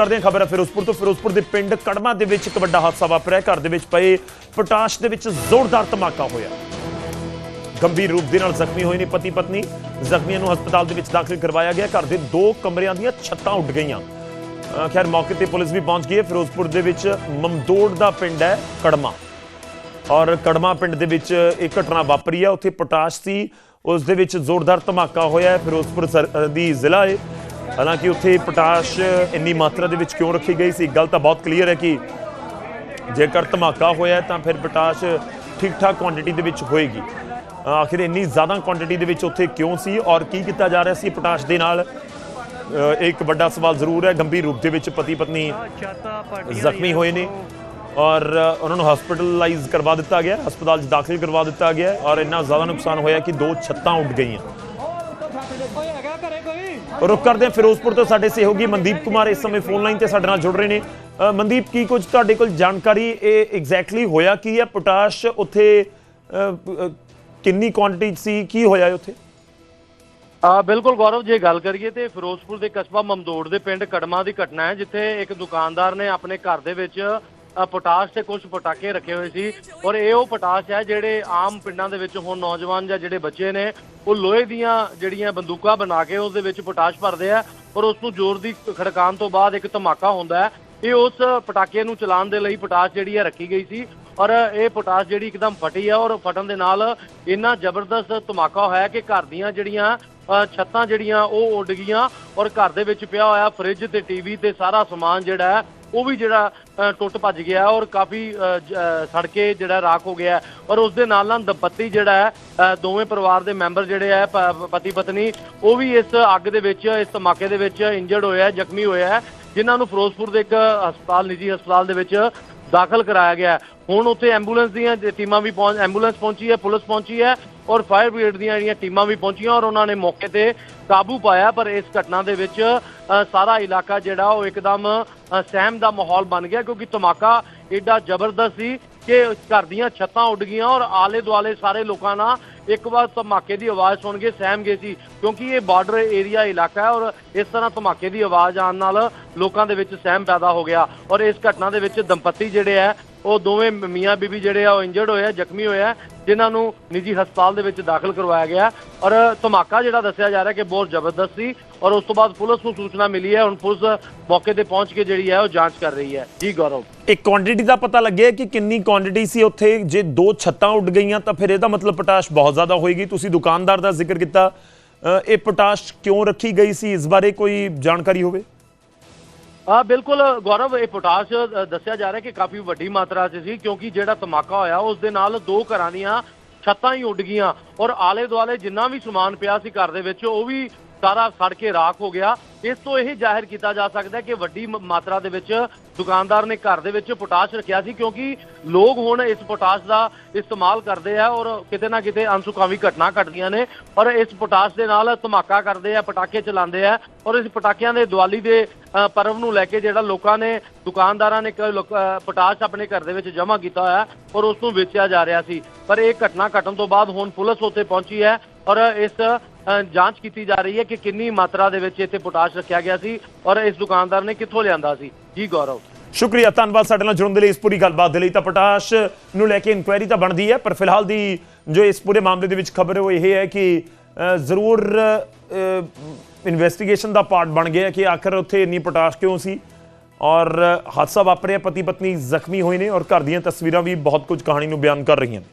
ਕਰਦੇ ਹਾਂ ਖਬਰ ਹੈ ਫਿਰੋਜ਼ਪੁਰ ਤੋਂ। ਫਿਰੋਜ਼ਪੁਰ ਦੇ ਪਿੰਡ ਕੜਮਾ ਦੇ ਵਿੱਚ ਇੱਕ ਵੱਡਾ ਹਾਦਸਾ ਵਾਪਰਿਆ। ਘਰ ਦੇ ਵਿੱਚ ਪਏ ਪਟਾਸ਼ ਦੇ ਵਿੱਚ ਜ਼ੋਰਦਾਰ ਧਮਾਕਾ ਹੋਇਆ। ਗੰਭੀਰ ਰੂਪ ਦੇ ਨਾਲ ਜ਼ਖਮੀ ਹੋਏ ਨੇ ਪਤੀ ਪਤਨੀ ਜ਼ਖਮੀਆਂ ਨੂੰ ਹਸਪਤਾਲ ਦੇ ਵਿੱਚ ਦਾਖਲ ਕਰਵਾਇਆ ਗਿਆ। ਘਰ ਦੇ ਦੋ ਕਮਰਿਆਂ ਦੀਆਂ ਛੱਤਾਂ ਉੱਡ ਗਈਆਂ। ਖੈਰ, ਮੌਕੇ ਤੇ ਪੁਲਿਸ ਵੀ ਪਹੁੰਚ ਗਈ ਹੈ। ਫਿਰੋਜ਼ਪੁਰ ਦੇ ਵਿੱਚ ਮਮਦੋੜ ਦਾ ਪਿੰਡ ਹੈ ਕੜਮਾ। ਔਰ ਕੜਮਾ ਪਿੰਡ ਦੇ ਵਿੱਚ ਇੱਕ ਘਟਨਾ ਵਾਪਰੀ ਹੈ। ਉੱਥੇ ਪਟਾਸ਼ ਸੀ। ਉਸ ਦੇ ਵਿੱਚ ਜ਼ੋਰਦਾਰ ਧਮਾਕਾ ਹੋਇਆ ਹੈ। ਫਿਰੋਜ਼ਪੁਰ ਦੀ ਜ਼ਿਲ੍ਹਾ ਹੈ। ਹਾਲਾਂਕਿ ਉੱਥੇ ਪੋਟਾਸ਼ ਇੰਨੀ ਮਾਤਰਾ ਦੇ ਵਿੱਚ ਕਿਉਂ ਰੱਖੀ ਗਈ ਸੀ? ਗੱਲ ਤਾਂ ਬਹੁਤ ਕਲੀਅਰ ਹੈ ਕਿ ਜੇਕਰ ਧਮਾਕਾ ਹੋਇਆ ਤਾਂ ਫਿਰ ਪੋਟਾਸ਼ ਠੀਕ ਠਾਕ ਕੁਆਂਟੀਟੀ ਦੇ ਵਿੱਚ ਹੋਏਗੀ। ਆਖਿਰ ਇੰਨੀ ਜ਼ਿਆਦਾ ਕੁਆਂਟੀਟੀ ਦੇ ਵਿੱਚ ਉੱਥੇ ਕਿਉਂ ਸੀ ਔਰ ਕੀ ਕੀਤਾ ਜਾ ਰਿਹਾ ਸੀ ਪੋਟਾਸ਼ ਦੇ ਨਾਲ? ਇੱਕ ਵੱਡਾ ਸਵਾਲ ਜ਼ਰੂਰ ਹੈ ਗੰਭੀਰ ਰੂਪ ਦੇ ਵਿੱਚ ਪਤੀ ਪਤਨੀ ਜ਼ਖਮੀ ਹੋਏ ਨੇ ਔਰ ਉਹਨਾਂ ਨੂੰ ਹਸਪੀਟਲਾਈਜ਼ ਕਰਵਾ ਦਿੱਤਾ ਗਿਆ ਹਸਪਤਾਲ 'ਚ ਦਾਖਲ ਕਰਵਾ ਦਿੱਤਾ ਗਿਆ ਔਰ ਇੰਨਾ ਜ਼ਿਆਦਾ ਨੁਕਸਾਨ ਹੋਇਆ ਕਿ ਦੋ ਛੱਤਾਂ ਉੱਡ ਗਈਆਂ। ਕੋਈ ਹੈਗਾ ਘਰੇ ਕੋਈ? ਰੁਕ ਕਰਦੇ ਹਾਂ ਫਿਰੋਜ਼ਪੁਰ ਤੋਂ ਸਾਡੇ ਸਹਿਯੋਗੀ ਮਨਦੀਪ ਕੁਮਾਰ ਇਸ ਸਮੇਂ ਫੋਨ ਲਾਈਨ ਤੇ ਸਾਡੇ ਨਾਲ ਜੁੜ ਰਹੇ ਨੇ। ਅ, ਮਨਦੀਪ ਕੀ ਕੁਝ ਤੁਹਾਡੇ ਕੋਲ ਜਾਣਕਾਰੀ ਇਹ ਐਗਜ਼ੈਕਟਲੀ ਹੋਇਆ ਕੀ ਹੈ? ਪੋਟਾਸ਼ ਉੱਥੇ ਅ, ਅ, ਕਿੰਨੀ ਕੁਆਂਟੀਟੀ ਸੀ ਕੀ ਹੋਇਆ ਹੈ ਉੱਥੇ? ਆ ਬਿਲਕੁਲ ਗੌਰਵ ਜੇ ਗੱਲ ਕਰੀਏ ਤੇ ਫਿਰੋਜ਼ਪੁਰ ਦੇ ਕਸਬਾ ਮਮਦੋੜ ਦੇ ਪਿੰਡ ਕੜਮਾ ਦੀ ਘਟਨਾ ਹੈ ਜਿੱਥੇ ਇੱਕ ਦੁਕਾਨਦਾਰ ਨੇ ਆਪਣੇ ਘਰ ਦੇ ਵਿੱਚ ਪੋਟਾਸ਼ ਤੇ ਕੁਝ ਪਟਾਕੇ ਰੱਖੇ ਹੋਏ ਸੀ ਔਰ ਇਹ ਉਹ ਪੋਟਾਸ਼ ਹੈ ਜਿਹੜੇ ਆਮ ਪਿੰਡਾਂ ਦੇ ਵਿੱਚ ਹੁਣ ਨੌਜਵਾਨ ਜਾਂ ਜਿਹੜੇ ਬੱਚੇ ਨੇ, ਉਹ ਲੋਹੇ ਦੀਆਂ ਜਿਹੜੀਆਂ ਬੰਦੂਕਾਂ ਬਣਾ ਕੇ ਉਸ ਦੇ ਵਿੱਚ ਪੋਟਾਸ਼ ਭਰਦੇ ਆ ਔਰ ਉਸ ਨੂੰ ਜ਼ੋਰ ਦੀ ਖੜਕਾਉਣ ਤੋਂ ਬਾਅਦ ਇੱਕ ਧਮਾਕਾ ਹੁੰਦਾ ਹੈ। ਇਹ ਉਸ ਪਟਾਕੇ ਨੂੰ ਚਲਾਉਣ ਦੇ ਲਈ ਪੋਟਾਸ਼ ਜਿਹੜੀ ਹੈ ਰੱਖੀ ਗਈ ਸੀ ਔਰ ਇਹ ਪੋਟਾਸ਼ ਜਿਹੜੀ ਇੱਕਦਮ ਫਟੀ ਹੈ ਔਰ ਫਟਣ ਦੇ ਨਾਲ ਇੰਨਾ ਜ਼ਬਰਦਸਤ ਧਮਾਕਾ ਹੋਇਆ ਕਿ ਘਰ ਦੀਆਂ ਜਿਹੜੀਆਂ ਛੱਤਾਂ ਜਿਹੜੀਆਂ ਉਹ ਉੱਡ ਗਈਆਂ ਔਰ ਘਰ ਦੇ ਵਿੱਚ ਪਿਆ ਹੋਇਆ ਫ੍ਰਿਜ ਤੇ ਟੀਵੀ ਤੇ ਸਾਰਾ ਸਮਾਨ ਜਿਹੜਾ ਹੈ ਉਹ ਵੀ ਜਿਹੜਾ ਟੁੱਟ ਭੱਜ ਗਿਆ ਔਰ ਕਾਫੀ ਸੜਕੇ ਜਿਹੜਾ ਰਾਖ ਹੋ ਗਿਆ ਔਰ ਉਸ ਦੇ ਨਾਲ ਨਾਲ ਦੰਪਤੀ ਜਿਹੜਾ ਹੈ ਦੋਵੇਂ ਪਰਿਵਾਰ ਦੇ ਮੈਂਬਰ ਜਿਹੜੇ ਹੈ ਪਤੀ ਪਤਨੀ ਉਹ ਵੀ ਇਸ ਅੱਗ ਦੇ ਵਿੱਚ ਇਸ ਧਮਾਕੇ ਦੇ ਵਿੱਚ ਇੰਜਰਡ ਹੋਇਆ ਜ਼ਖਮੀ ਹੋਇਆ ਹੈ, ਜਿਨ੍ਹਾਂ ਨੂੰ ਫਿਰੋਜ਼ਪੁਰ ਦੇ ਇੱਕ ਹਸਪਤਾਲ ਨਿੱਜੀ ਹਸਪਤਾਲ ਦੇ ਵਿੱਚ ਦਾਖਲ ਕਰਾਇਆ ਗਿਆ ਹੁਣ ਉੱਥੇ ਐਂਬੂਲੈਂਸ ਦੀਆਂ ਟੀਮਾਂ ਵੀ ਪਹੁੰਚ ਐਂਬੂਲੈਂਸ ਪਹੁੰਚੀ ਹੈ ਪੁਲਿਸ ਪਹੁੰਚੀ ਹੈ ਔਰ ਫਾਇਰ ਬ੍ਰਿਗੇਡ ਦੀਆਂ ਜਿਹੜੀਆਂ ਟੀਮਾਂ ਵੀ ਪਹੁੰਚੀਆਂ ਔਰ ਉਹਨਾਂ ਨੇ ਮੌਕੇ ਤੇ ਕਾਬੂ ਪਾਇਆ, ਪਰ ਇਸ ਘਟਨਾ ਦੇ ਵਿੱਚ ਸਾਰਾ ਇਲਾਕਾ ਜਿਹੜਾ ਉਹ ਇੱਕਦਮ ਸਹਿਮ ਦਾ ਮਾਹੌਲ ਬਣ ਗਿਆ ਕਿਉਂਕਿ ਧਮਾਕਾ ਏਡਾ ਜ਼ਬਰਦਸਤ ਸੀ ਕਿ ਘਰ ਦੀਆਂ ਛੱਤਾਂ ਉੱਡ ਗਈਆਂ ਔਰ ਆਲੇ ਦੁਆਲੇ ਸਾਰੇ ਲੋਕਾਂ ਨਾਲ ਇੱਕ ਵਾਰ ਧਮਾਕੇ ਦੀ ਆਵਾਜ਼ ਸੁਣ ਕੇ ਸਹਿਮ ਗਏ ਸੀ ਕਿਉਂਕਿ ਇਹ ਬਾਰਡਰ ਏਰੀਆ ਇਲਾਕਾ ਹੈ ਔਰ ਇਸ ਤਰ੍ਹਾਂ ਧਮਾਕੇ ਦੀ ਆਵਾਜ਼ ਆਉਣ ਨਾਲ ਲੋਕਾਂ ਦੇ ਵਿੱਚ ਸਹਿਮ ਪੈਦਾ ਹੋ ਗਿਆ ਔਰ ਇਸ ਘਟਨਾ ਦੇ ਵਿੱਚ ਦੰਪਤੀ ਜਿਹੜੇ ਹੈ ਉਹ ਦੋਵੇਂ ਮੀਆਂ ਬੀਬੀ ਜਿਹੜੇ ਆ ਉਹ ਇੰਜਰਡ ਹੋਏ ਆ ਜ਼ਖਮੀ ਹੋਏ ਆ ਜਿਨ੍ਹਾਂ ਨੂੰ ਨਿੱਜੀ ਹਸਪਤਾਲ ਦੇ ਵਿੱਚ ਦਾਖਲ ਕਰਵਾਇਆ ਗਿਆ। ਔਰ ਧਮਾਕਾ ਜਿਹੜਾ ਦੱਸਿਆ ਜਾ ਰਿਹਾ ਕਿ ਬਹੁਤ ਜ਼ਬਰਦਸਤ ਸੀ ਔਰ ਉਸ ਤੋਂ ਬਾਅਦ ਪੁਲਿਸ ਨੂੰ ਸੂਚਨਾ ਮਿਲੀ ਹੈ ਹੁਣ ਪੁਲਿਸ ਮੌਕੇ ਤੇ ਪਹੁੰਚ ਕੇ ਜਿਹੜੀ ਹੈ ਉਹ ਜਾਂਚ ਕਰ ਰਹੀ ਹੈ। ਜੀ ਗੌਰਵ। ਇੱਕ ਕੁਆਂਟੀਟੀ ਦਾ ਪਤਾ ਲੱਗਿਆ ਕਿ ਕਿੰਨੀ ਕੁਆਂਟੀਟੀ ਸੀ ਉੱਥੇ ਜੇ ਦੋ ਛੱਤਾਂ ਉੱਡ ਗਈਆਂ ਤਾਂ ਫਿਰ ਇਹਦਾ ਮਤਲਬ ਪਟਾਸ਼ ਬਹੁਤ ਜ਼ਿਆਦਾ ਹੋਏਗੀ। ਤੁਸੀਂ ਦੁਕਾਨਦਾਰ ਦਾ ਜ਼ਿਕਰ ਕੀਤਾ। ਅ, ਇਹ ਪੋਟਾਸ਼ ਕਿਉਂ ਰੱਖੀ ਗਈ ਸੀ? ਇਸ ਬਾਰੇ ਕੋਈ ਜਾਣਕਾਰੀ ਹੋਵੇ? ਹਾਂ ਬਿਲਕੁਲ ਗੌਰਵ, ਇਹ ਪੋਟਾਸ਼ ਦੱਸਿਆ ਜਾ ਰਿਹਾ ਕਿ ਕਾਫੀ ਵੱਡੀ ਮਾਤਰਾ 'ਚ ਸੀ ਕਿਉਂਕਿ ਜਿਹੜਾ ਧਮਾਕਾ ਹੋਇਆ ਉਸ ਦੇ ਨਾਲ ਦੋ ਘਰਾਂ ਦੀਆਂ ਛੱਤਾਂ ਹੀ ਉੱਡ ਗਈਆਂ ਔਰ ਆਲੇ ਦੁਆਲੇ ਜਿੰਨਾ ਵੀ ਸਮਾਨ ਪਿਆ ਸੀ ਘਰ ਦੇ ਵਿੱਚ, ਉਹ ਵੀ ਸਾਰਾ ਸੜ ਕੇ ਰਾਖ ਹੋ ਗਿਆ। ਇਸ ਤੋਂ ਇਹ ਜ਼ਾਹਿਰ ਕੀਤਾ ਜਾ ਸਕਦਾ ਹੈ ਕਿ ਵੱਡੀ ਮਾਤਰਾ ਦੇ ਵਿੱਚ ਦੁਕਾਨਦਾਰ ਨੇ ਘਰ ਦੇ ਵਿੱਚ ਪੋਟਾਸ਼ ਰੱਖਿਆ ਸੀ ਕਿਉਂਕਿ ਲੋਕ ਹੁਣ ਇਸ ਪੋਟਾਸ਼ ਦਾ ਇਸਤੇਮਾਲ ਕਰਦੇ ਆ ਔਰ ਕਿਤੇ ਨਾ ਕਿਤੇ ਅਨਸੁਖਾਵੀ ਘਟਨਾ ਘਟਦੀਆਂ ਨੇ। ਔਰ ਇਸ ਪੋਟਾਸ਼ ਦੇ ਨਾਲ ਧਮਾਕਾ ਕਰਦੇ ਆ ਪਟਾਕੇ ਚਲਾਉਂਦੇ ਆ ਔਰ ਇਸ ਪਟਾਕਿਆਂ ਦੇ ਦੀਵਾਲੀ ਦੇ ਅ, ਪਰਵ ਨੂੰ ਲੈ ਕੇ ਜਿਹੜਾ ਲੋਕਾਂ ਨੇ ਦੁਕਾਨਦਾਰਾਂ ਨੇ ਪੋਟਾਸ਼ ਆਪਣੇ ਘਰ ਦੇ ਵਿੱਚ ਜਮ੍ਹਾਂ ਕੀਤਾ ਹੋਇਆ ਔਰ ਉਸ ਨੂੰ ਵੇਚਿਆ ਜਾ ਰਿਹਾ ਸੀ। ਪਰ ਇਹ ਘਟਨਾ ਘਟਣ ਤੋਂ ਬਾਅਦ ਹੁਣ ਪੁਲਿਸ ਉੱਥੇ ਪਹੁੰਚੀ ਹੈ ਔਰ ਇਸ ਜਾਂਚ ਕੀਤੀ ਜਾ ਰਹੀ ਹੈ ਕਿ ਕਿੰਨੀ ਮਾਤਰਾ ਦੇ ਵਿੱਚ ਇੱਥੇ ਪੋਟਾਸ਼ ਰੱਖਿਆ ਗਿਆ ਸੀ ਔਰ ਇਸ ਦੁਕਾਨਦਾਰ ਨੇ ਕਿੱਥੋਂ ਲਿਆਂਦਾ ਸੀ? ਜੀ, ਗੌਰਵ। ਸ਼ੁਕਰੀਆ, ਧੰਨਵਾਦ ਸਾਡੇ ਨਾਲ ਜੁੜਨ ਦੇ ਲਈ। ਇਸ ਪੂਰੀ ਗੱਲਬਾਤ ਦੇ ਲਈ ਤਾਂ ਪੋਟਾਸ਼ ਨੂੰ ਲੈ ਕੇ ਇਨਕੁਆਇਰੀ ਤਾਂ ਬਣਦੀ ਹੈ, ਪਰ ਫਿਲਹਾਲ ਦੀ ਜੋ ਇਸ ਪੂਰੇ ਮਾਮਲੇ ਦੇ ਵਿੱਚ ਖਬਰ ਉਹ ਇਹ ਹੈ ਕਿ ਜ਼ਰੂਰ ਇਨਵੈਸਟੀਗੇਸ਼ਨ ਦਾ ਪਾਰਟ ਬਣ ਗਿਆ ਕਿ ਆਖਰ ਉੱਥੇ ਇੰਨੀ ਪੋਟਾਸ਼ ਕਿਉਂ ਸੀ। ਔਰ, ਹਾਦਸਾ ਵਾਪਰਿਆ ਪਤੀ ਪਤਨੀ ਜ਼ਖਮੀ ਹੋਏ ਨੇ ਔਰ ਘਰ ਦੀਆਂ ਤਸਵੀਰਾਂ ਵੀ ਬਹੁਤ ਕੁਝ ਕਹਾਣੀ ਨੂੰ ਬਿਆਨ ਕਰ ਰਹੀਆਂ ਨੇ।